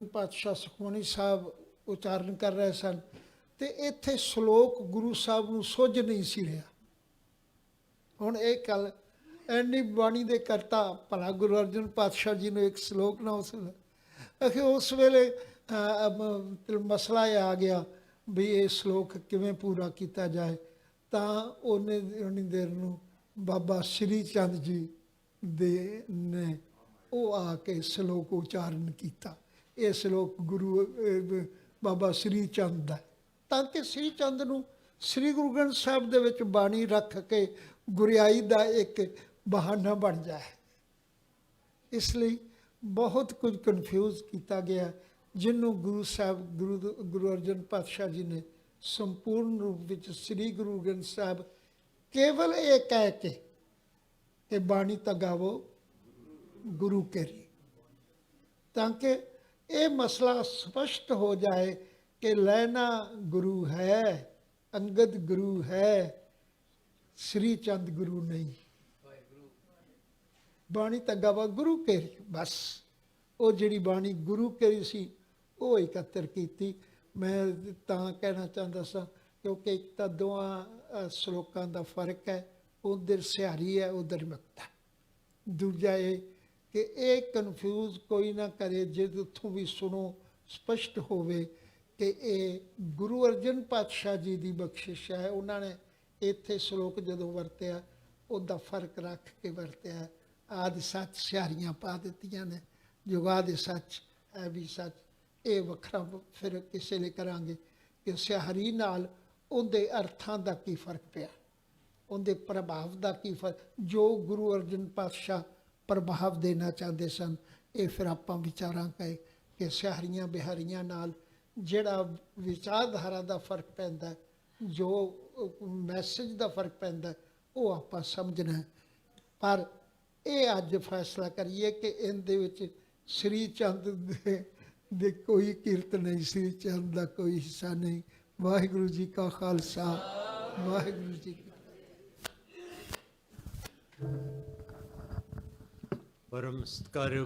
ਪਾਤਸ਼ਾਹ ਸੁਖਮਨੀ ਸਾਹਿਬ ਉਚਾਰਨ ਕਰ ਰਹੇ ਸਨ ਤੇ ਇੱਥੇ ਸ਼ਲੋਕ ਗੁਰੂ ਸਾਹਿਬ ਨੂੰ ਸੁੱਝ ਨਹੀਂ ਸੀ ਰਿਹਾ। ਹੁਣ ਇਹ ਗੱਲ ਐਨੀ ਬਾਣੀ ਦੇ ਕਰਤਾ ਭਲਾ ਗੁਰੂ ਅਰਜਨ ਪਾਤਸ਼ਾਹ ਜੀ ਨੂੰ ਇੱਕ ਸ਼ਲੋਕ ਨਾ ਉਸ ਅਖੇ ਉਸ ਵੇਲੇ ਮਸਲਾ ਇਹ ਆ ਗਿਆ ਵੀ ਇਹ ਸ਼ਲੋਕ ਕਿਵੇਂ ਪੂਰਾ ਕੀਤਾ ਜਾਏ। ਤਾਂ ਉਹਨੇ ਉਨੀ ਦੇਰ ਨੂੰ ਬਾਬਾ ਸ਼੍ਰੀ ਚੰਦ ਜੀ ਦੇ ਨੇ ਉਹ ਆ ਕੇ ਸ਼ਲੋਕ ਉਚਾਰਨ ਕੀਤਾ। ਇਹ ਸ਼ਲੋਕ ਗੁਰੂ ਬਾਬਾ ਸ਼੍ਰੀ ਚੰਦ ਦਾ। ਤਾਂ ਕਿ ਸ੍ਰੀ ਚੰਦ ਨੂੰ ਸ੍ਰੀ ਗੁਰੂ ਗ੍ਰੰਥ ਸਾਹਿਬ ਦੇ ਵਿੱਚ ਬਾਣੀ ਰੱਖ ਕੇ ਗੁਰਿਆਈ ਦਾ ਇੱਕ ਬਹਾਨਾ ਬਣ ਜਾਏ। ਇਸ ਲਈ ਬਹੁਤ ਕੁਝ ਕਨਫਿਊਜ਼ ਕੀਤਾ ਗਿਆ ਜਿਹਨੂੰ ਗੁਰੂ ਸਾਹਿਬ, ਗੁਰੂ ਗੁਰੂ ਅਰਜਨ ਪਾਤਸ਼ਾਹ ਜੀ ਨੇ ਸੰਪੂਰਨ ਰੂਪ ਵਿੱਚ ਸ੍ਰੀ ਗੁਰੂ ਗ੍ਰੰਥ ਸਾਹਿਬ ਕੇਵਲ ਇਹ ਕਹਿ ਕੇ ਕਿ ਬਾਣੀ ਤਾਂ ਗਾਵੋ ਗੁਰੂ ਕੇਰੀ। ਤਾਂ ਕਿ ਇਹ ਮਸਲਾ ਸਪਸ਼ਟ ਹੋ ਜਾਏ ਕਿ ਲੈਣਾ ਗੁਰੂ ਹੈ, ਅੰਗਦ ਗੁਰੂ ਹੈ, ਸ੍ਰੀ ਚੰਦ ਗੁਰੂ ਨਹੀਂ। ਬਾਣੀ ਤਾਂ ਗਾਵਾ ਗੁਰੂ ਕੇਰੀ ਬਸ। ਉਹ ਜਿਹੜੀ ਬਾਣੀ ਗੁਰੂ ਕੇਰੀ ਸੀ, ਉਹ ਇਕੱਤਰ ਕੀਤੀ। ਮੈਂ ਤਾਂ ਕਹਿਣਾ ਚਾਹੁੰਦਾ ਸਾਂ, ਕਿਉਂਕਿ ਇੱਕ ਤਾਂ ਦੋਹਾਂ ਸ਼ਲੋਕਾਂ ਦਾ ਫ਼ਰਕ ਹੈ, ਉਧਰ ਸਿਹਾਰੀ ਹੈ, ਉਧਰ ਮਕਤਾ ਦੂਜਾ ਇਹ ਕਿ ਇਹ ਕਨਫਿਊਜ਼ ਕੋਈ ਨਾ ਕਰੇ ਜਦ ਉੱਥੋਂ ਵੀ ਸੁਣੋ, ਸਪਸ਼ਟ ਹੋਵੇ ਕਿ ਇਹ ਗੁਰੂ ਅਰਜਨ ਪਾਤਸ਼ਾਹ ਜੀ ਦੀ ਬਖਸ਼ਿਸ਼ ਹੈ। ਉਹਨਾਂ ਨੇ ਇੱਥੇ ਸ਼ਲੋਕ ਜਦੋਂ ਵਰਤਿਆ, ਉਹਦਾ ਫ਼ਰਕ ਰੱਖ ਕੇ ਵਰਤਿਆ। ਆਦਿ ਸੱਚ ਸਿਆਰੀਆਂ ਪਾ ਦਿੱਤੀਆਂ ਨੇ। ਜੁਗਾਦ ਸੱਚ ਹੈ ਵੀ ਸੱਚ, ਇਹ ਵੱਖਰਾ ਫਿਰ ਕਿਸੇ ਲਈ ਕਰਾਂਗੇ ਕਿ ਸਿਆਰੀ ਨਾਲ ਉਹਦੇ ਅਰਥਾਂ ਦਾ ਕੀ ਫ਼ਰਕ ਪਿਆ? ਉਹਦੇ ਪ੍ਰਭਾਵ ਦਾ ਕੀ ਫ਼ਰਕ? ਜੋ ਗੁਰੂ ਅਰਜਨ ਪਾਤਸ਼ਾਹ ਪ੍ਰਭਾਵ ਦੇਣਾ ਚਾਹੁੰਦੇ ਸਨ। ਇਹ ਫਿਰ ਆਪਾਂ ਵਿਚਾਰਾਂ ਕਹੇ ਕਿ ਸਹਿਰੀਆਂ ਬਿਹਾਰੀਆਂ ਨਾਲ ਜਿਹੜਾ ਵਿਚਾਰਧਾਰਾ ਦਾ ਫ਼ਰਕ ਪੈਂਦਾ, ਜੋ ਮੈਸੇਜ ਦਾ ਫ਼ਰਕ ਪੈਂਦਾ, ਉਹ ਆਪਾਂ ਸਮਝਣਾ ਪਰ ਇਹ ਅੱਜ ਫੈਸਲਾ ਕਰੀਏ ਕਿ ਇਹਦੇ ਵਿੱਚ ਸ੍ਰੀ ਚੰਦ ਦੇ ਦੇ ਕੋਈ ਕੀਰਤ ਨਹੀਂ ਸ੍ਰੀ ਚੰਦ ਦਾ ਕੋਈ ਹਿੱਸਾ ਨਹੀਂ। ਵਾਹਿਗੁਰੂ ਜੀ ਕਾ ਖਾਲਸਾ। ਵਾਹਿਗੁਰੂ ਜੀ വരും സത്കാര്യ